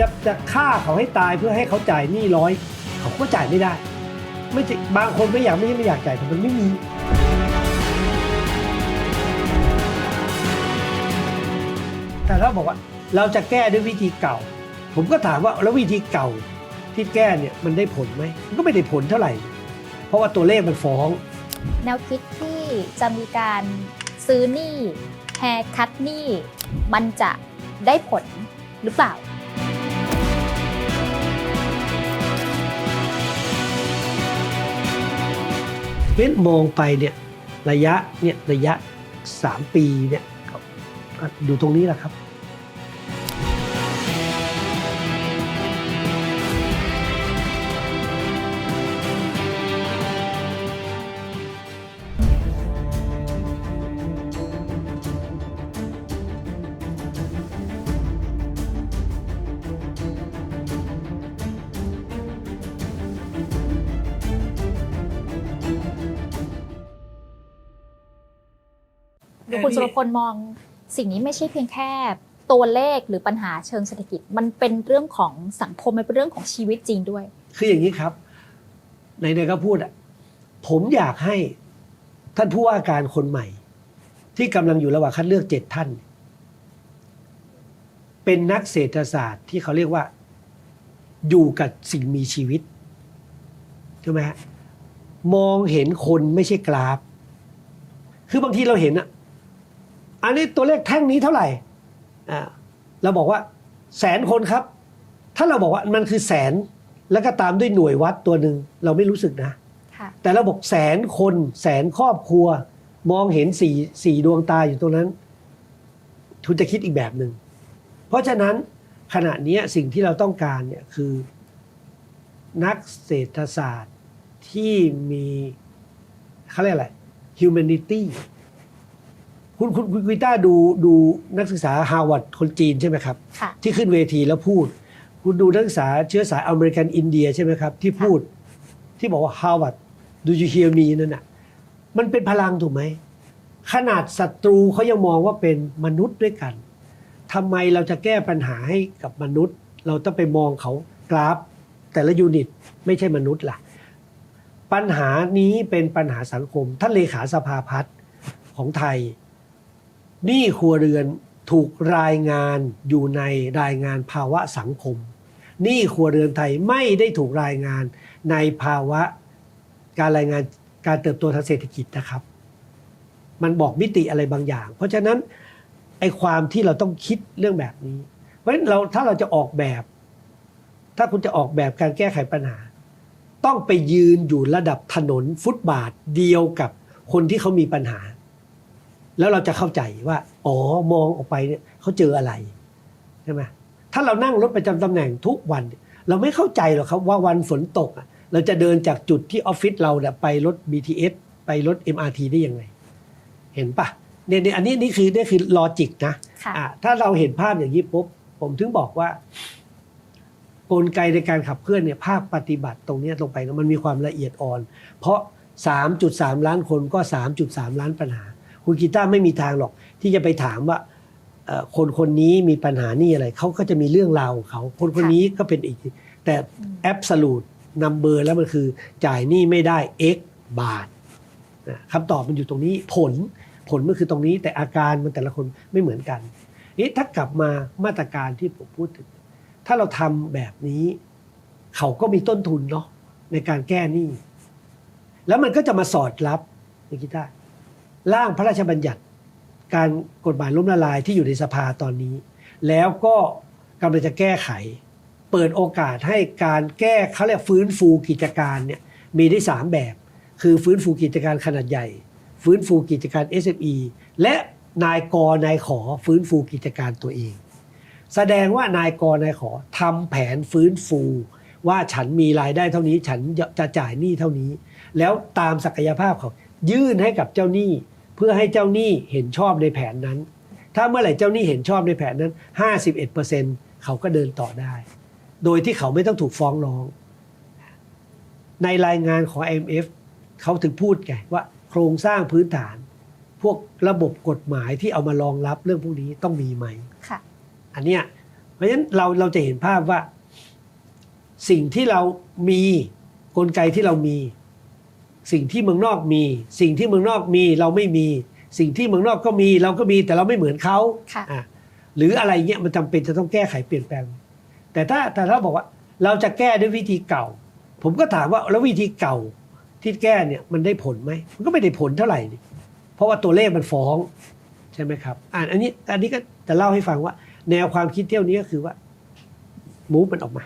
จะจะฆ่าเขาให้ตายเพื่อให้เขาจ่ายหนี้ร้อย เขาก็จ่ายไม่ได้ ไม่ใช่บางคนไม่อยากไม่ใช่ไม่อยากจ่ายแต่มันไม่มีแต่ถ้าบอกว่าเราจะแก้ด้วยวิธีเก่า ผมก็ถามว่าแล้ววิธีเก่าที่แก้เนี่ยมันได้ผลไหมมันก็ไม่ได้ผลเท่าไหร่ เพราะว่าตัวเลขมันฟ้อง แนวคิดที่จะมีการซื้อหนี้แฮคัตหนี้มันจะได้ผลหรือเปล่า เพราะฉะนั้นมองไปเนี่ยระยะเนี่ยระยะ 3 ปีเนี่ยก็ก็อยู่ตรงนี้แหละครับ ดูคุณสุรพลมองสิ่งนี้ไม่ใช่เพียงแค่ตัวเลขหรือปัญหาเชิงเศรษฐกิจ มันเป็นเรื่องของสังคมมันเป็นเรื่องของชีวิตจริงด้วย คืออย่างนี้ครับในในก็พูดอะผมอยากให้ท่านผู้ว่าการคนใหม่ ที่กำลังอยู่ระหว่างคัดเลือกเจ็ดท่าน เป็นนักเศรษฐศาสตร์ที่เขาเรียกว่า อยู่กับสิ่งมีชีวิตใช่ไหมฮะมองเห็นคนไม่ใช่กราฟ คือบางทีเราเห็นอะ อันนี้ตัวเลขแท่งนี้เท่าไหร่อ่าเราบอกว่าแสนคนครับ ถ้าเราบอกว่ามันคือแสนแล้วก็ตามด้วยหน่วยวัดตัวหนึ่งเราไม่รู้สึกนะค่ะแต่เราบอกแสนคนแสนครอบครัว มองเห็นสี่สี่ดวงตาอยู่ตรงนั้นคุณจะคิดอีกแบบหนึ่งเพราะฉะนั้นขณะเนี้ยสิ่งที่เราต้องการเนี่ยคือ นักเศรษฐศาสตร์ที่มีเขาเรียกอะไร humanity คุณคุณคุณกุยต้าดูดูนักศึกษาฮาร์วาร์ดคนจีนใช่ไหมครับ ค่ะ ที่ขึ้นเวทีแล้วพูด คุณดูนักศึกษาเชื้อสายอเมริกันอินเดียใช่ไหมครับ ที่พูดที่บอกว่า Harvard do you hear me นั่นน่ะมันเป็นพลังถูกไหม ขนาดศัตรูเขายังมองว่าเป็นมนุษย์ด้วยกันทำไมเราจะแก้ปัญหาให้กับมนุษย์ เราต้องไปมองเขากราฟ แต่ละยูนิตไม่ใช่มนุษย์ล่ะ ปัญหานี้เป็นปัญหาสังคมท่านเลขาสภาพัฒน์ของไทย หนี้ครัวเรือนถูกรายงานอยู่ในรายงานภาวะสังคมหนี้ครัวเรือนไทยไม่ได้ถูกรายงานในภาวะการรายงานการเติบโตทางเศรษฐกิจนะครับ มันบอกมิติอะไรบางอย่าง เพราะฉะนั้นไอ้ความที่เราต้องคิดเรื่องแบบนี้ เพราะฉะนั้นเราถ้าเราจะออกแบบ ถ้าคุณจะออกแบบการแก้ไขปัญหา ต้องไปยืนอยู่ระดับถนนฟุตบาทเดียวกับคนที่เขามีปัญหา แล้วเราจะเข้าใจว่าอ๋อมองออกไปเนี่ยเขาเจออะไรใช่ไหมถ้าเรานั่งรถประจำตำแหน่งทุกวัน เราไม่เข้าใจหรอกครับว่าวันฝนตกอะเราจะเดินจากจุดที่ออฟฟิศเราเนี่ยไปรถ BTS ไปรถ MRT ได้ยังไง เห็นปะเนี่ยเนี่ยอันนี้นี่คือนี่คือลอจิกนะค่ะอะถ้าเราเห็นภาพอย่างนี้ปุ๊บผมถึงบอกว่ากลไกในการขับเคลื่อนเนี่ยภาคปฏิบัติตรงเนี้ยลงไปนะมันมีความละเอียดอ่อน เพราะ 3.3 ล้านคนก็ 3.3 ล้านปัญหา คุณกีตาร์ไม่มีทางหรอก ที่จะไปถามว่าเอ่อคนคนนี้มีปัญหานี่อะไรเขาก็จะมีเรื่องราวของเขาคนคนนี้ก็เป็นอีก แต่ absolute number แล้วมันคือจ่ายหนี้ไม่ได้ x บาทนะคำตอบมันอยู่ตรงนี้ผลผลมันคือตรงนี้แต่อาการมันแต่ละคนไม่เหมือนกันนี่ถ้ากลับมามาตรการที่ผมพูดถึง ถ้าเราทำแบบนี้ เขาก็มีต้นทุนเนาะในการแก้หนี้ แล้วมันก็จะมาสอดรับนี่คิดได้ ร่างพระราชบัญญัติ การกฎหมายล้มละลายที่อยู่ในสภาตอนนี้ แล้วก็กำลังจะแก้ไข เปิดโอกาสให้การแก้เขาเรียกฟื้นฟูกิจการเนี่ยมีได้สามแบบ คือฟื้นฟูกิจการขนาดใหญ่ ฟื้นฟูกิจการ SME และนายกนายขอฟื้นฟูกิจการตัวเอง แสดงว่านายกนายขอทำแผนฟื้นฟูว่าฉันมีรายได้เท่านี้ฉันจะจ่ายหนี้เท่านี้ แล้วตามศักยภาพเขายื่นให้กับเจ้าหนี้ เพื่อให้เจ้าหนี้เห็นชอบในแผนนั้น ถ้าเมื่อไหร่เจ้าหนี้เห็นชอบในแผนนั้น 51%เขาก็เดินต่อได้ โดยที่เขาไม่ต้องถูกฟ้องร้อง ในรายงานของ IMF เขาถึงพูดไงว่าโครงสร้างพื้นฐาน พวกระบบกฎหมายที่เอามารองรับเรื่องพวกนี้ต้องมีไหมค่ะ อันเนี้ยเพราะฉะนั้นเราเราจะเห็นภาพว่า สิ่งที่เรามีกลไกที่เรามี สิ่งที่เมืองนอกมี สิ่งที่เมืองนอกมีเราไม่มี สิ่งที่เมืองนอกก็มีเราก็มีแต่เราไม่เหมือนเขาค่ะอะหรืออะไรเงี้ยมันจำเป็นจะต้องแก้ไขเปลี่ยนแปลง แต่ถ้าแต่ถ้าบอกว่าเราจะแก้ด้วยวิธีเก่า ผมก็ถามว่าแล้ววิธีเก่าที่แก้เนี่ยมันได้ผลไหมมันก็ไม่ได้ผลเท่าไหร่นี่เพราะว่าตัวเลขมันฟ้องใช่ไหมครับอ่าอันนี้อันนี้ก็จะเล่าให้ฟังว่า แนวความคิดเที่ยวนี้ก็คือว่ามูฟมันออกมา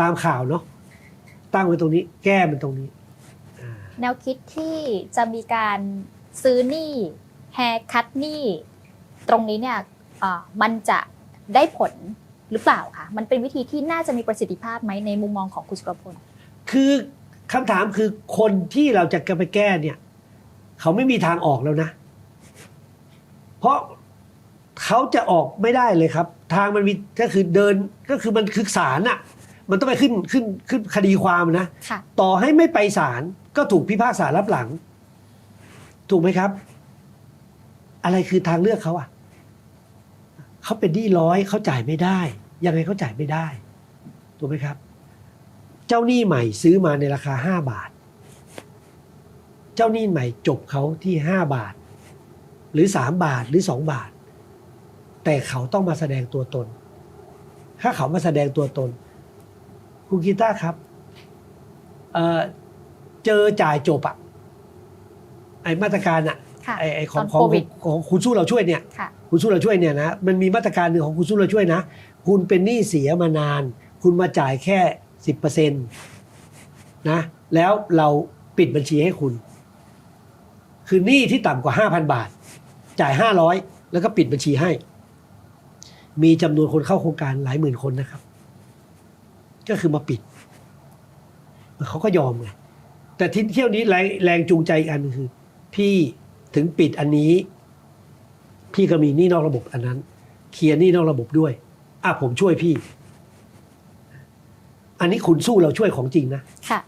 ตามข่าวเนาะตั้งไว้ตรงนี้ แก้มันตรงนี้อ่า แนวคิดที่จะมีการซื้อหนี้แฮร์คัตหนี้ตรงนี้เนี่ยอ่ามันจะได้ผลหรือเปล่าคะมันเป็นวิธีที่น่าจะมีประสิทธิภาพไหมในมุมมองของคุณสุรพลคือคำถามคือคนที่เราจะไปแก้เนี่ย เขาไม่มีทางออกแล้วนะ เพราะเขาจะออกไม่ได้เลยครับ ทางมันมีก็คือเดินก็คือมันคือศาลอะมันต้องไปขึ้นขึ้นขึ้นคดีความนะค่ะต่อให้ไม่ไปศาล ก็ถูกพิพากษารับหลัง ถูกไหมครับ อะไรคือทางเลือกเขาอะเขาเป็นหนี้ร้อยเขาจ่ายไม่ได้ ยังไงเขาจ่ายไม่ได้ ถูกไหมครับ เจ้าหนี้ใหม่ซื้อมาในราคาห้าบาท เจ้าหนี้ใหม่จบเขาที่ห้าบาท หรือสามบาทหรือสองบาท แต่เขาต้องมาแสดงตัวตน ถ้าเขามาแสดงตัวตนคุณกีตาร์ครับ เอ่อเจอจ่ายจบอะไอมาตรการอะค่ะไอไอขตอองนของโควิด ของคุณสู้เราช่วยเนี่ย ค่ะ คุณสู้เราช่วยเนี่ยนะมันมีมาตรการหนึ่งของคุณสู้เราช่วยนะ คุณเป็นหนี้เสียมานาน คุณมาจ่ายแค่สิบเปอร์เซ็นต์นะแล้วเราปิดบัญชีให้คุณ คือหนี้ที่ต่ำกว่าห้าพันบาท จ่ายห้าร้อยแล้วก็ปิดบัญชีให้ มีจำนวนคนเข้าโครงการหลายหมื่นคนนะครับ ก็คือมาปิด เขาก็ยอมไง แต่ที่เที่ยวนี้แรงแรงจูงใจอีกอันหนึ่งคือ พี่ถึงปิดอันนี้ พี่ก็มีหนี้นอกระบบอันนั้น เคลียร์หนี้นอกระบบด้วยอะผมช่วยพี่ อันนี้คุณสู้เราช่วยของจริงนะค่ะ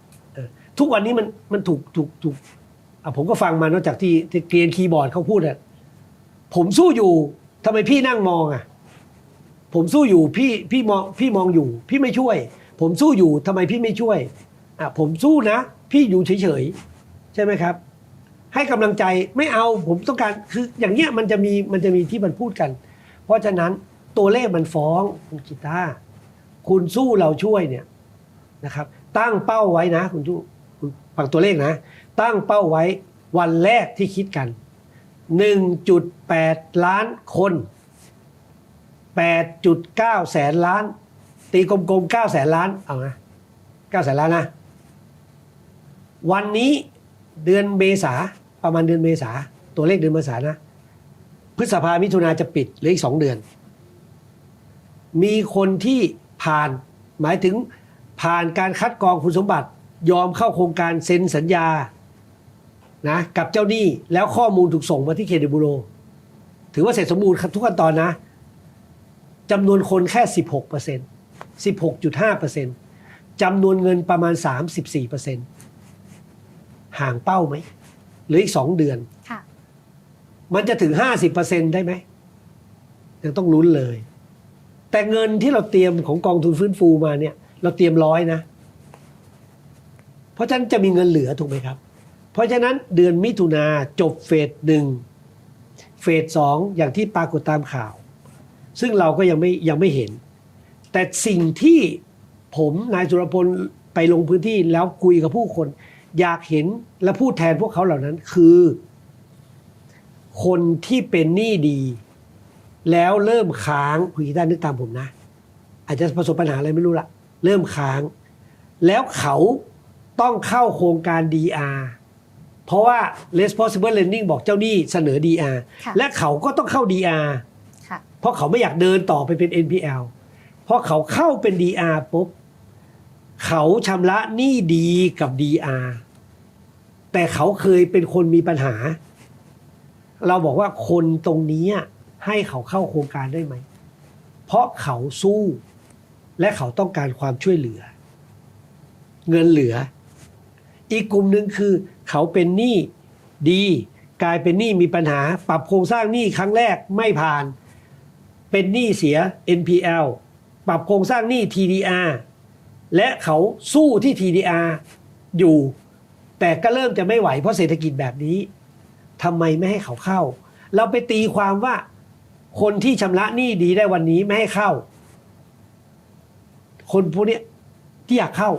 ทุกวันนี้มันมันถูกถูกถูกอะผมก็ฟังมานอกจากที่ที่เกรียนคีย์บอร์ดเขาพูดอะผมสู้อยู่ทำไมพี่นั่งมองอะผมสู้อยู่พี่พี่มองพี่มองอยู่ พี่ไม่ช่วย ผมสู้อยู่ทำไมพี่ไม่ช่วย อะผมสู้นะ พี่อยู่เฉยๆ ใช่ไหมครับ ให้กำลังใจไม่เอาผมต้องการคืออย่างเงี้ยมันจะมีมันจะมีที่มันพูดกัน เพราะฉะนั้นตัวเลขมันฟ้องคุณกีตาร์คุณสู้เราช่วยเนี่ยนะครับ ตั้งเป้าไว้นะ คุณสู้คุณฟังตัวเลขนะ ตั้งเป้าไว้วันแรกที่คิดกัน 1.8 ล้านคน 8.9 แสนล้าน ตีกลมๆ9แสนล้านเอานะ9แสนล้านนะ วันนี้เดือนเมษาประมาณเดือนเมษาตัวเลขเดือนเมษานะ พฤษภามิถุนาจะปิดเหลืออีกสองเดือน มีคนที่ผ่านหมายถึงผ่านการคัดกรองคุณสมบัติยอมเข้าโครงการเซ็นสัญญานะกับเจ้าหนี้แล้วข้อมูลถูกส่งมาที่เครดิตบูโร ถือว่าเสร็จสมบูรณ์ทุกขั้นตอนนะจำนวนคนแค่ 16เปอร์เซ็นต์16.5เปอร์เซ็นต์จำนวนเงินประมาณ 34เปอร์เซ็นต์ ห่างเป้าไหมเหลืออีกสองเดือนค่ะมันจะถึง50%ได้ไหมยังต้องลุ้นเลย แต่เงินที่เราเตรียมของกองทุนฟื้นฟูมาเนี่ย เราเตรียมร้อยนะ เพราะฉะนั้นจะมีเงินเหลือถูกไหมครับ เพราะฉะนั้นเดือนมิถุนาจบเฟสหนึ่งเฟสสองอย่างที่ปรากฏตามข่าว ซึ่งเราก็ยังไม่ยังไม่เห็น แต่สิ่งที่ผมนายสุรพลไปลงพื้นที่แล้วคุยกับผู้คน อยากเห็นและพูดแทนพวกเขาเหล่านั้นคือ คนที่เป็นหนี้ดี แล้วเริ่มค้างคุณกีตาร์นึกตามผมนะ อาจจะประสบปัญหาอะไรไม่รู้ละเริ่มค้าง แล้วเขาต้องเข้าโครงการ DR เพราะว่า responsible lending บอกเจ้าหนี้เสนอ DR ค่ะและเขาก็ต้องเข้า DR ค่ะเพราะเขาไม่อยากเดินต่อไปเป็น NPL เพราะเขาเข้าเป็น DR ปุ๊บเขาชำระหนี้ดีกับ DR แต่เขาเคยเป็นคนมีปัญหา เราบอกว่าคนตรงนี้ให้เขาเข้าโครงการได้ไหม เพราะเขาสู้ และเขาต้องการความช่วยเหลือ เงินเหลือ อีกกลุ่มหนึ่งคือ เขาเป็นหนี้ดี กลายเป็นหนี้มีปัญหา ปรับโครงสร้างหนี้ครั้งแรกไม่ผ่าน เป็นหนี้เสีย NPL ปรับโครงสร้างหนี้ TDR และเขาสู้ที่ TDR อยู่ แต่ก็เริ่มจะไม่ไหวเพราะเศรษฐกิจแบบนี้ทำไมไม่ให้เขาเข้า เราไปตีความว่า คนที่ชำระหนี้ดีได้วันนี้ไม่ให้เข้า คนพวกเนี้ยที่อยากเข้า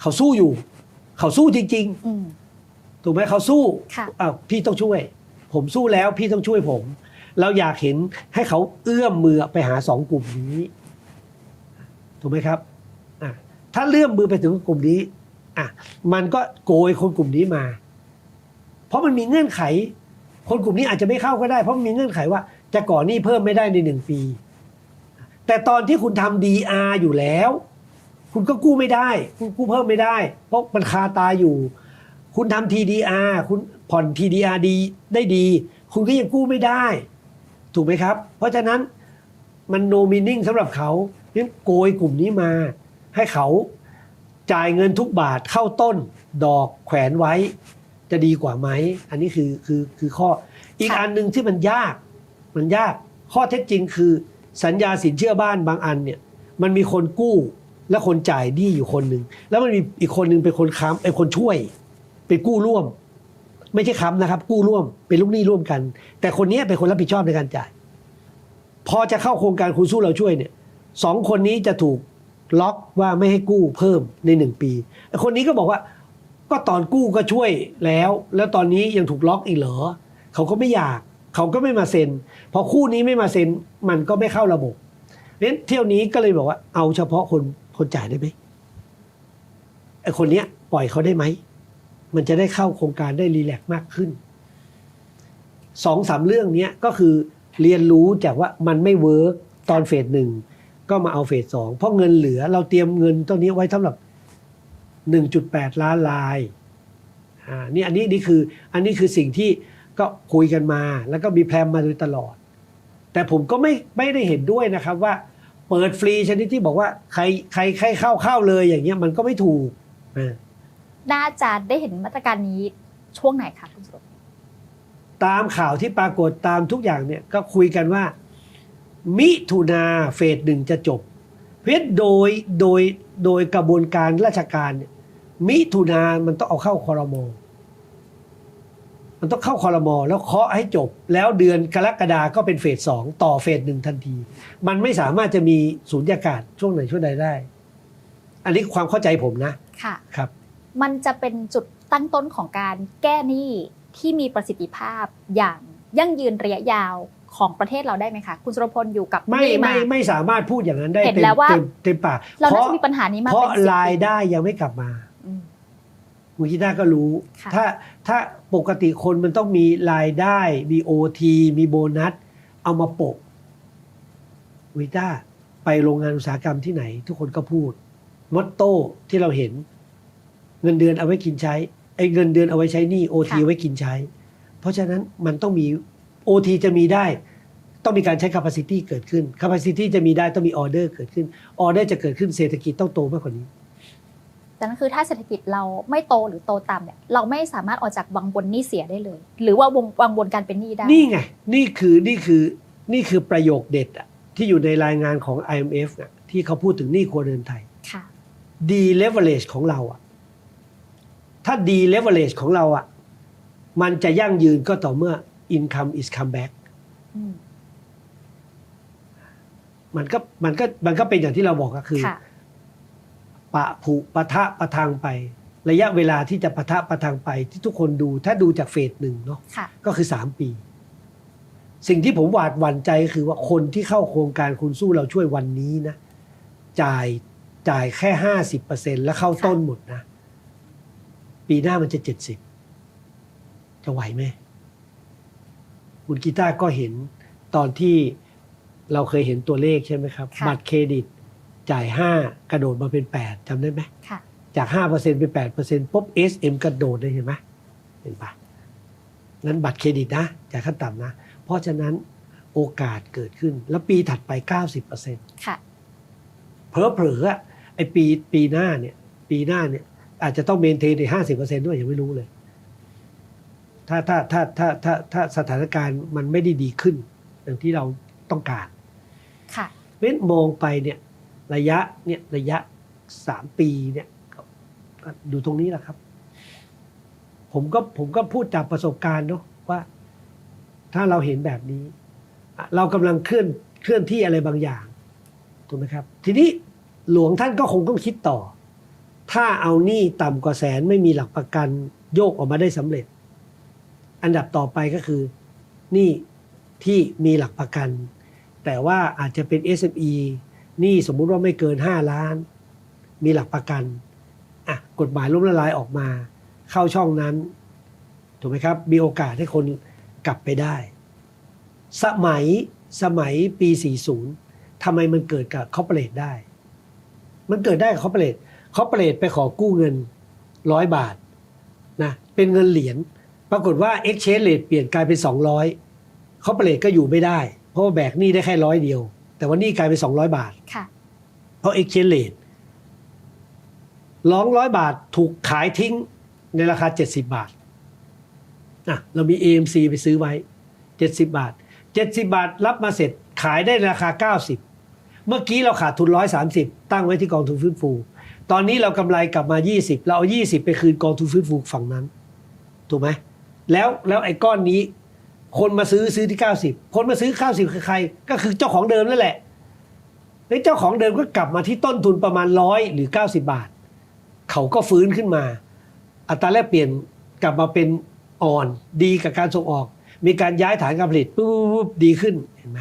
เขาสู้อยู่ เขาสู้จริงอืมๆถูกไหมเขาสู้ค่ะอ้าวพี่ต้องช่วย ผมสู้แล้วพี่ต้องช่วยผม เราอยากเห็นให้เขาเอื้อมมือไปหาสองกลุ่มนี้ถูกไหมครับอะถ้าเลื่อมมือไปถึงกลุ่มนี้ อะมันก็โกยคนกลุ่มนี้มา เพราะมันมีเงื่อนไข คนกลุ่มนี้อาจจะไม่เข้าก็ได้ เพราะมันมีเงื่อนไขว่า จะก่อหนี้เพิ่มไม่ได้ในหนึ่งปี แต่ตอนที่คุณทำ DR อยู่แล้ว คุณก็กู้ไม่ได้ คุณกู้เพิ่มไม่ได้ เพราะมันคาตาอยู่ คุณทำ TDR คุณผ่อน TDR ดีได้ดี คุณก็ยังกู้ไม่ได้ ถูกไหมครับ เพราะฉะนั้นมัน no meaning สำหรับเขาเนั้นโกยกลุ่มนี้มา ให้เขา จ่ายเงินทุกบาทเข้าต้นดอกแขวนไว้ จะดีกว่าไหม อันนี้คือคือคือข้ออีกอันหนึ่งที่มันยาก มันยากข้อเท็จจริงคือ สัญญาสินเชื่อบ้านบางอันเนี่ยมันมีคนกู้และคนจ่ายหนี้อยู่คนหนึ่งแล้วมันมีอีกคนหนึ่งเป็นคนค้ำเป็นคนช่วย เป็นกู้ร่วม ไม่ใช่ค้ำนะครับ กู้ร่วมเป็นลูกหนี้ร่วมกัน แต่คนนี้เป็นคนรับผิดชอบในการจ่าย พอจะเข้าโครงการคุณสู้เราช่วยเนี่ยสองคนนี้จะถูก ล็อกว่าไม่ให้กู้เพิ่มในหนึ่งปี คนนี้ก็บอกว่า ก็ตอนกู้ก็ช่วยแล้ว แล้วตอนนี้ยังถูกล็อกอีกเหรอ เขาก็ไม่อยาก เขาก็ไม่มาเซ็น พอคู่นี้ไม่มาเซ็น มันก็ไม่เข้าระบบเพราะฉะนั้นเที่ยวนี้ก็เลยบอกว่า เอาเฉพาะคนคนจ่ายได้ไหมไอ้คนเนี้ยปล่อยเขาได้ไหม มันจะได้เข้าโครงการได้รีแลกซ์มากขึ้นสองสามเรื่องเนี้ยก็คือเรียนรู้จากว่ามันไม่เวิร์กตอนเฟสหนึ่ง ก็มาเอาเฟสสองเพราะเงินเหลือเราเตรียมเงินตัวนี้ไว้สำหรับ 1.8 ล้านลายอ่านี่อันนี้นี่คืออันนี้คือสิ่งที่ก็คุยกันมา แล้วก็มีแพลนมาโดยตลอด แต่ผมก็ไม่ไม่ได้เห็นด้วยนะครับว่าเปิดฟรีชนิดที่บอกว่าใครใครใครเข้าเข้าเลยอย่างเงี้ยมันก็ไม่ถูกอ่าน่าจะได้เห็นมาตรการนี้ช่วงไหนคะคุณสุรพลตามข่าวที่ปรากฏตามทุกอย่างเนี่ยก็คุยกันว่า มิถุนาเฟสหนึ่งจะจบ เพราะฉะนั้นโดยโดยโดยกระบวนการราชการเนี่ยมิถุนามันต้องเอาเข้าคอรมอมันต้องเข้าคอรมอแล้วเคาะให้จบ แล้วเดือนกรกฎาก็เป็นเฟสสองต่อเฟสหนึ่งทันที มันไม่สามารถจะมีสูญญากาศช่วงไหนช่วงใดได้ อันนี้ความเข้าใจผมนะค่ะครับ มันจะเป็นจุดตั้งต้นของการแก้หนี้ที่มีประสิทธิภาพอย่างยั่งยืนระยะยาว ของประเทศเราได้ไหมคะ คุณสุรพลอยู่กับไม่หนี้มาไม่ไม่สามารถพูดอย่างนั้นได้เห็นเต็มแล้วว่าเต็มเต็มปากเราเพน่าราะจะมีปัญหานี้มาเพราะเป็นสิบรายปีได้ยังไม่กลับมาอืมคุณกีตาร์ก็รู้ค่ะถ้าถ้าปกติคนมันต้องมีรายได้มีโอทีมีโบนัส เอามาโปะคุณกีตาร์ไปโรงงานอุตสาหกรรมที่ไหน ทุกคนก็พูดมอตโต้ที่เราเห็น เงินเดือนเอาไว้กินใช้ไอ้เงินเดือนเอาไว้ใช้หนี้โอทีไว้กินใช้ เพราะฉะนั้นมันต้องมี โอทีจะมีได้ ต้องมีการใช้ capacity เกิดขึ้น capacity จะมีได้ต้องมีออเดอร์เกิดขึ้นออเดอร์จะเกิดขึ้นเศรษฐกิจต้องโตมากกว่านี้แต่นั่นคือถ้าเศรษฐกิจเราไม่โตหรือโตต่ำเนี่ยเราไม่สามารถออกจากวังบนหนี้เสียได้เลย หรือว่าวงวังบนการเป็นหนี้ได้นี่ไงนี่คือนี่คือนี่คือประโยคเด็ดอะที่อยู่ในรายงานของ IMF อะที่เขาพูดถึงหนี้ครัวเรือนไทยค่ะ deleverage ของเราอะถ้า deleverage ของเราอะมันจะยั่งยืนก็ต่อเมื่อ income is come back อืมมันก็มันก็มันก็เป็นอย่างที่เราบอกก็คือค่ะปะผุปะทะประทังไป ระยะเวลาที่จะปะทะประทังไป ที่ทุกคนดูถ้าดูจากเฟสหนึ่งเนาะค่ะก็คือ3ปี สิ่งที่ผมหวาดหวั่นใจก็คือว่าคนที่เข้าโครงการคุณสู้เราช่วยวันนี้นะ จ่ายจ่ายแค่ห้าสิบเปอร์เซ็นแล้วเข้าต้นหมดนะ ปีหน้ามันจะเจ็ดสิบจะไหวไหม คุณกีตาร์ก็เห็นตอนที่เราเคยเห็นตัวเลขใช่ไหมครับค่ะบัตรเครดิตจ่ายห้ากระโดดมาเป็นแปดจำได้ไหมค่ะ จากห้าเปอร์เซ็นเป็นแปดเปอร์เซ็นปุ๊บ SM กระโดดเลยเห็นไหมเห็นปะนั้นบัตรเครดิตนะจ่ายขั้นต่ำนะ เพราะฉะนั้นโอกาสเกิดขึ้นแล้วปีถัดไป 90%เค่ะ ผลอเผลอๆอะไอปีปีหน้าเนี่ยปีหน้าเนี่ยอาจจะต้องเมนเทนในห้าสิบเปอร์เซ็นด้วยยังไม่รู้เลย ถ้าถ้าถ้าถ้าถ้าถ้าสถานการณ์มันไม่ได้ดีขึ้น อย่างที่เราต้องการค่ะเพราะฉะนั้นมองไปเนี่ยระยะเนี่ยระยะสามปีเนี่ยก็ก็ดูตรงนี้แหละครับ ผมก็ผมก็พูดจากประสบการณ์เนาะว่า ถ้าเราเห็นแบบนี้อะเรากำลังเคลื่อนเคลื่อนที่อะไรบางอย่างถูกไหมครับ ทีนี้หลวงท่านก็คงต้องคิดต่อ ถ้าเอาหนี้ต่ำกว่าแสนไม่มีหลักประกันโยกออกมาได้สำเร็จ อันดับต่อไปก็คือหนี้ที่มีหลักประกัน แต่ว่าอาจจะเป็น SME หนี้สมมุติว่าไม่เกิน 5 ล้าน มีหลักประกันอะกฎหมายล้มละลายออกมา เข้าช่องนั้น ถูกไหมครับ มีโอกาสให้คนกลับไปได้ สมัยสมัยปี 40ทำไมมันเกิดกับคอร์เปอเรทได้ มันเกิดได้กับคอร์เปอเรทคอร์เปอเรทไปขอกู้เงินร้อยบาทนะเป็นเงินเหรียญ ปรากฏว่า exchange rate เปลี่ยนกลายเป็น 200คอร์เปอเรทก็อยู่ไม่ได้ เพราะว่าแบกหนี้ได้แค่ร้อยเดียว แต่ว่าหนี้กลายเป็น 200 บาท ค่ะ เพราะ exchange rate ร้องร้อยบาทถูกขายทิ้งในราคา 70 บาทอะเรามี AMC ไปซื้อไว้ 70 บาท 70 บาทรับมาเสร็จขายได้ราคา 90 เมื่อกี้เราขาดทุน 130 ตั้งไว้ที่กองทุนฟื้นฟู ตอนนี้เรากำไรกลับมา 20 เราเอา 20 ไปคืนกองทุนฟื้นฟูฝั่งนั้น ถูกไหม แล้วแล้วไอ้ก้อนนี้ คนมาซื้อซื้อที่ 90 คนมาซื้อ 90 คือใคร ก็คือเจ้าของเดิมนั่นแหละแล้วเจ้าของเดิมก็กลับมาที่ต้นทุนประมาณร้อยหรือ 90 บาท เขาก็ฟื้นขึ้นมา อัตราแลกเปลี่ยนกลับมาเป็นอ่อนดีกับการส่งออก มีการย้ายฐานการผลิตปุ๊บปุ๊บดีขึ้นเห็นไหม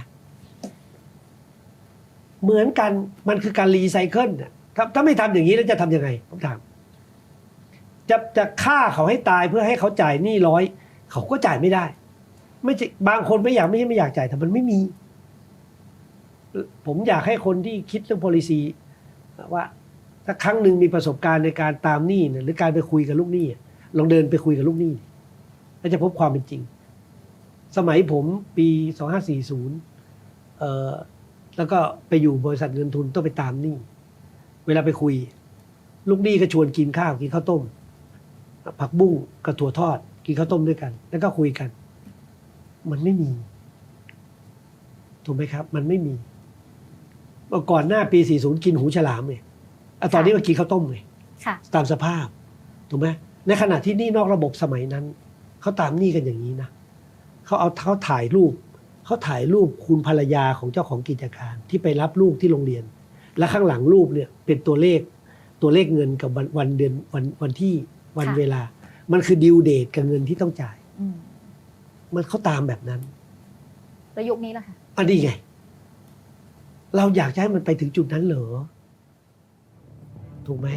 เหมือนกันมันคือการรีไซเคิลถ้าถ้าไม่ทำอย่างนี้แล้วจะทำยังไงผมถาม จะจะฆ่าเขาให้ตายเพื่อให้เขาจ่ายหนี้ร้อยเขาก็จ่ายไม่ได้ ไม่ใช่บางคนไม่อยากไม่ใช่ไม่อยากจ่ายแต่มันไม่มี ผมอยากให้คนที่คิดเรื่อง policy ว่าถ้าครั้งหนึ่งมีประสบการณ์ในการตามหนี้นะหรือการไปคุยกับลูกหนี้ลองเดินไปคุยกับลูกหนี้แล้วจะพบความเป็นจริง สมัยผมปี2540เอ่อแล้วก็ไปอยู่บริษัทเงินทุนต้องไปตามหนี้ เวลาไปคุย ลูกหนี้ก็ชวนกินข้าวกินข้าวต้ม ผักบุ้งกับถั่วทอด กินข้าวต้มด้วยกัน แล้วก็คุยกัน มันไม่มี ถูกไหมครับ มันไม่มีเมื่อก่อนหน้าปี 40 กินหูฉลามเนี่ยอะตอนนี้มากินข้าวต้มเลยค่ะตามสภาพ ถูกไหมในขณะที่หนี่นอกระบบสมัยนั้นเขาตามหนี้กันอย่างนี้นะเขาเอาเขาถ่ายรูปเขาถ่ายรูปคุณภรรยาของเจ้าของกิจการ ที่ไปรับลูกที่โรงเรียน และข้างหลังรูปเนี่ยเป็นตัวเลขตัวเลขเงินกับวันวันเดือนวันวันที่ วันค่ะเวลา มันคือดิวเดทกับเงินที่ต้องจ่าย อืมมันเขาตามแบบนั้น แล้วยุคนี้ล่ะค่ะอันนี้ไง เราอยากจะให้มันไปถึงจุดนั้นเหรอ ถูกไหม